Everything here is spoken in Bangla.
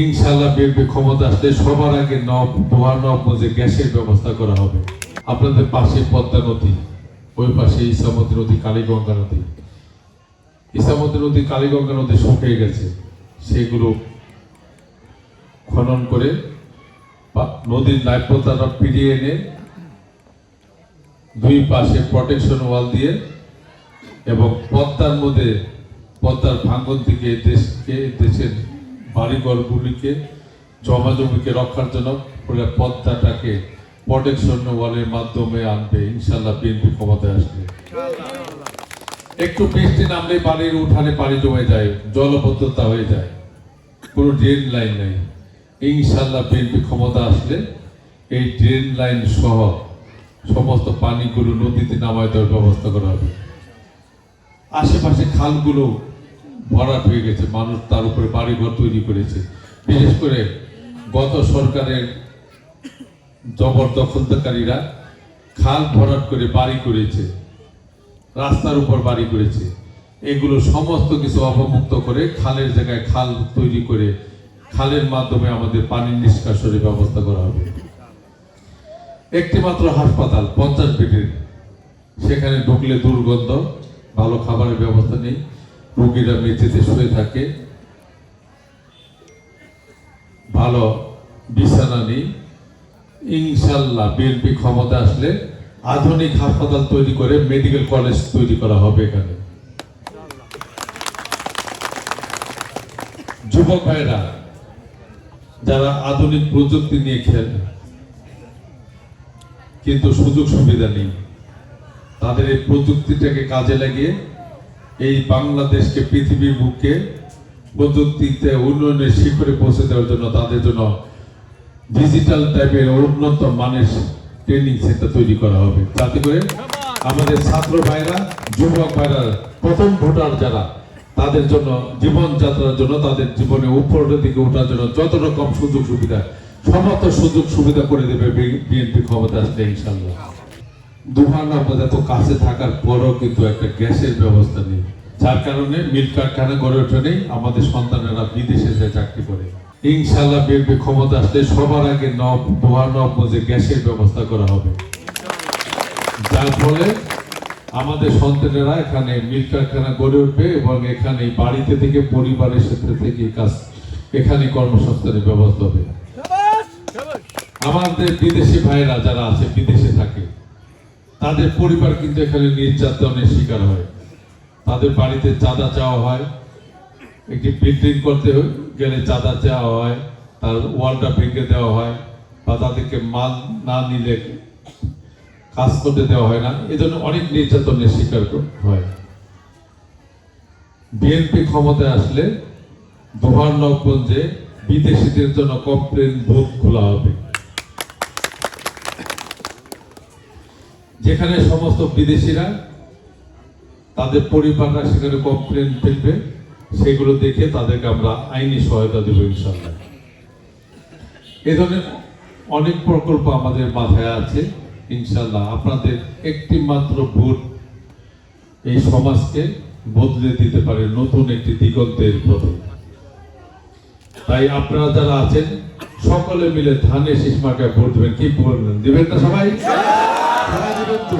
ইনশাল্লাহ বিএনপি ক্ষমতা আসলে সবার আগে নব, দোয়া নবগঞ্জে গ্যাসের ব্যবস্থা করা হবে। আপনাদের পাশে পদ্মা নদী, ওই পাশে ইসামতি নদী, কালীগঙ্গা নদী। ইসামতি নদী, কালীগঙ্গা নদী শুকিয়ে গেছে। সেগুলো খনন করে নদীর নাইপ্যতাটা ফিরিয়ে এনে দুই পাশে প্রটেকশন ওয়াল দিয়ে এবং পদ্মার মধ্যে, পদ্মার ভাঙ্গন থেকে দেশকে, দেশের বাড়িঘরগুলিকে জমা জমিকে রক্ষার জন্য পদ্মাটাকে প্রটেকশন ওয়ালের মাধ্যমে আনবে ইনশাল্লাহ বিএনপি ক্ষমতায় আসবে। একটু বৃষ্টি নামলে বাড়ির উঠানে পানি জমে যায়, জলবদ্ধতা হয়ে যায়। কোনো ড্রেন লাইন নেই। ইনশাল্লাহ বিএনপি ক্ষমতা আসলে এই ড্রেন লাইন সহ সমস্ত পানিগুলো নদীতে নামায় দেওয়ার ব্যবস্থা করা হবে। আশেপাশে খালগুলো ভরাট হয়ে গেছে, মানুষ তার উপরে বাড়িঘর তৈরি করেছে। বিশেষ করে গত সরকারের জবরদখলদারীরা খাল ভরাট করে বাড়ি করেছে, রাস্তার উপর বাড়ি করেছে। এগুলো সমস্ত কিছু অবমুক্ত করে খালের জায়গায় খাল তৈরি করে খালের মাধ্যমে আমাদের পানি নিষ্কাশনের ব্যবস্থা করা হবে। একটি মাত্র হাসপাতাল, পঞ্চাশ বেডের, সেখানে ঢুকলে দুর্গন্ধ, ভালো খাবারের ব্যবস্থা নেই। রোগীরা মেঝেতে শুয়ে থাকে। ভালো বিছানা নেই। ইনশাল্লাহ বিএনপি ক্ষমতা আসলে আধুনিক হাসপাতাল তৈরি করে মেডিকেল কলেজ তৈরি করা হবে এখানে। যুবক ভাইরা যারা আধুনিক প্রযুক্তি নিয়ে খেলে, কিন্তু সুযোগ সুবিধা নেই, তাদের এই প্রযুক্তিটাকে কাজে লাগিয়ে এই বাংলাদেশকে পৃথিবীর বুকে প্রযুক্তিতে উন্নয়নের শিখরে পৌঁছে দেওয়ার জন্য তাদের জন্য ডিজিটাল টাইপের উন্নত মানের ট্রেনিং সেন্টার তৈরি করা হবে। যাতে করে আমাদের ছাত্র ভাইরা যুবক ভাইরা প্রথম ভোটার যারা, তাদের জন্য, জীবনযাত্রার জন্য, তাদের জীবনে উপরের দিকে ওঠার জন্য যত রকম সুযোগ সুবিধা, সমস্ত সুযোগ সুবিধা করে দেবে বিএনপি ক্ষমতা আসলে ইনশাল্লাহ দুহান আমাদের এত কাছে থাকার পরও কিন্তু একটা গ্যাসের ব্যবস্থা নেই। যার কারণে মিল কারখানা গড়ে ওঠে নেই আমাদের সন্তানেরা বিদেশে যায় চাকরি করে। ইনশাল্লাহ বিএনপি ক্ষমতা আসলে সবার আগে নব দোয়া নবগঞ্জে গ্যাসের ব্যবস্থা করা হবে। যার ফলে আমাদের সন্তানেরা এখানে মিল কারখানা গড়ে উঠবে এবং এখানে বাড়িতে থেকে পরিবারের সাথে থেকে কাজ এখানে কর্মসংস্থানের ব্যবস্থা হবে। আমাদের বিদেশি ভাইরা যারা আছে বিদেশে থাকে তাদের পরিবার কিন্তু এখানে নির্যাতনের শিকার হয়। তাদের বাড়িতে চাঁদা চাওয়া হয়। একটি বিল্ডিং করতে গেলে চাঁদা চাওয়া হয়, তার ওয়ালটা ভেঙে দেওয়া হয় বা তাদেরকে মাল না নিলে কাজ করতে দেওয়া হয় না। এই জন্য অনেক নির্যাতনের শিকার হয়। বিএনপি ক্ষমতায় আসলে দোহার নবগঞ্জে বিদেশিদের জন্য কমপ্লেন বুথ খোলা হবে। যেখানে সমস্ত বিদেশিরা তাদের পরিবাররা সেখানে কমপ্লেন ফেলবে, সেগুলো দেখে তাদেরকে আমরা আইনি সহায়তা দেব ইনশাল্লাহ এ ধরনের অনেক প্রকল্প আমাদের মাথায় আছে ইনশাল্লাহ আপনাদের একটি মাত্র ভোট এই সমাজকে বদলে দিতে পারে নতুন একটি দিগন্তের পথে। তাই আপনারা যারা আছেন, সকলে মিলে ধানের শেষ মার্কায় ভোট দেবেন। কি বলবেন? দেবেন না সবাই? সবাই দেবেন তো